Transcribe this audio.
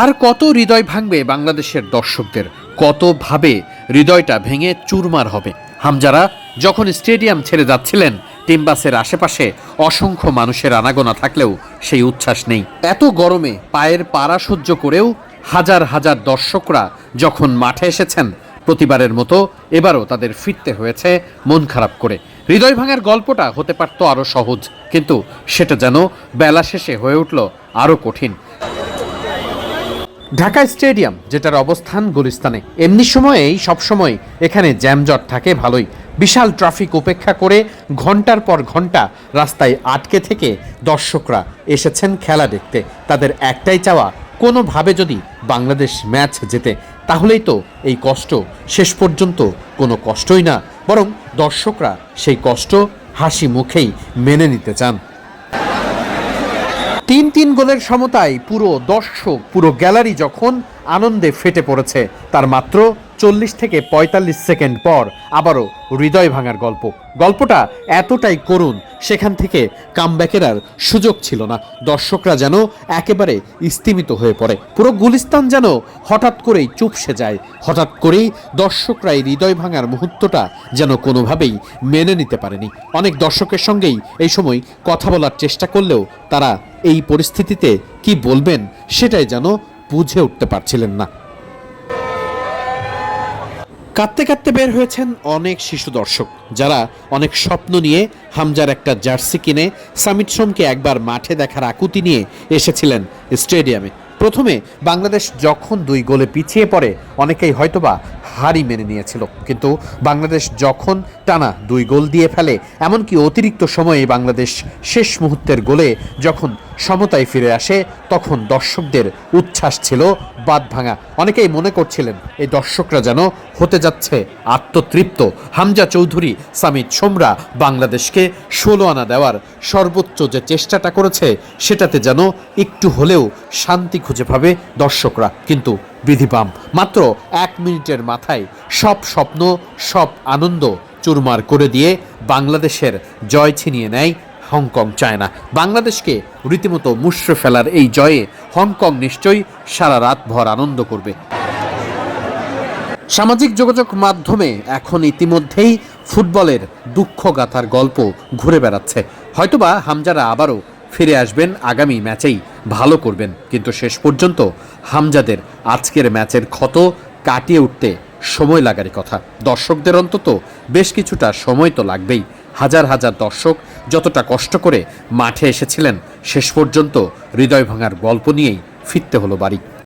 আর কত হৃদয় ভাঙবে বাংলাদেশের দর্শকদের? কতভাবে হৃদয়টা ভেঙে চুরমার হবে? হামজারা, যখন স্টেডিয়াম ছেড়ে যাচ্ছিলেন টিমবাসের আশেপাশে অসংখ্য মানুষের আনাগোনা থাকলেও সেই উচ্ছ্বাস নেই। এত গরমে পায়ের পাড়া সহ্য করেও হাজার হাজার দর্শকরা যখন মাঠে এসেছেন, প্রতিবারের মতো এবারও তাদের ফিরতে হয়েছে মন খারাপ করে। হৃদয় ভাঙার গল্পটা হতে পারত আরও সহজ, কিন্তু সেটা যেন বেলা শেষে হয়ে উঠল আরও কঠিন। ঢাকা স্টেডিয়াম, যেটার অবস্থান গুলিস্তানে। এমনি সময়েই সবসময় এখানে জ্যামজট থাকে, ভালোই। বিশাল ট্রাফিক উপেক্ষা করে ঘণ্টার পর ঘণ্টা রাস্তায় আটকে থেকে দর্শকরা এসেছেন খেলা দেখতে। তাদের একটাই চাওয়া, কোনোভাবে যদি বাংলাদেশ ম্যাচ জেতে, তাহলেই তো এই কষ্ট। শেষ পর্যন্ত কোনো কষ্টই না, বরং দর্শকরা সেই কষ্ট হাসি মুখেই মেনে নিতে চান। তিন তিন গোলের সমতায় পুরো দর্শক পুরো গ্যালারি যখন আনন্দে ফেটে পড়েছে। তার মাত্র চল্লিশ থেকে পঁয়তাল্লিশ সেকেন্ড পর আবারও হৃদয় ভাঙার গল্প। গল্পটা এতটাই করুণ, সেখান থেকে কামব্যাকের আর সুযোগ ছিল না। দর্শকরা যেন একেবারে স্তিমিত হয়ে পড়ে। পুরো গুলিস্তান যেন হঠাৎ করেই চুপসে যায়। হঠাৎ করেই দর্শকরা এই হৃদয় ভাঙার মুহূর্তটা যেন কোনোভাবেই মেনে নিতে পারেনি। অনেক দর্শকের সঙ্গেই এই সময় কথা বলার চেষ্টা করলেও তারা এই পরিস্থিতিতে কি বলবেন সেটাই যেন বুঝে উঠতে পারছিলেন না। কাঁদতে কাঁদতে বের হয়েছেন অনেক শিশু দর্শক, যারা অনেক স্বপ্ন নিয়ে হামজার একটা জার্সি কিনে সামিট সোমকে একবার মাঠে দেখার আকুতি নিয়ে এসেছিলেন স্টেডিয়ামে। প্রথমে বাংলাদেশ যখন দুই গোলে পিছিয়ে পড়ে, অনেকেই হয়তোবা হারই মেনে নিয়েছিল। কিন্তু বাংলাদেশ যখন টানা দুই গোল দিয়ে ফেলে, এমনকি অতিরিক্ত সময়ে বাংলাদেশ শেষ মুহূর্তের গোলে যখন সমতায় ফিরে আসে, তখন দর্শকদের উচ্ছ্বাস ছিল বাদ ভাঙা অনেকেই মনে করছিলেন, এই দর্শকরা যেন হতে যাচ্ছে আত্মতৃপ্ত। হামজা চৌধুরী, সামিদ সোমরা বাংলাদেশকে ষোলো আনা দেওয়ার সর্বোচ্চ যে চেষ্টাটা করেছে, সেটাতে যেন একটু হলেও শান্তি খুঁজে পাবে দর্শকরা। কিন্তু বিধিপাম মাত্র এক মিনিটের মাথায় সব স্বপ্ন, সব আনন্দ চুরমার করে দিয়ে বাংলাদেশের জয় ছিনিয়ে নেয় হংকং চায় না বাংলাদেশকে রীতিমতো মুশড়ে ফেলার এই জয়ে হংকং নিশ্চয়ই সারা রাত ভর আনন্দ করবে। সামাজিক যোগাযোগ মাধ্যমে এখন ইতিমধ্যেই ফুটবলের দুঃখগাথার গল্প ঘুরে বেড়াচ্ছে। হয়তোবা হামজারা আবারও ফিরে আসবেন আগামী ম্যাচেই। ভালো করবেন। কিন্তু শেষ পর্যন্ত হামজাদের আজকের ম্যাচের ক্ষত কাটিয়ে উঠতে সময় লাগারই কথা। দর্শকদের অন্তত বেশ কিছুটা সময় তো লাগবেই। হাজার হাজার দর্শক যতটা কষ্ট করে মাঠে এসেছিলেন, শেষ পর্যন্ত হৃদয় ভাঙার গল্প নিয়েই ফিরতে হলো বাড়ি।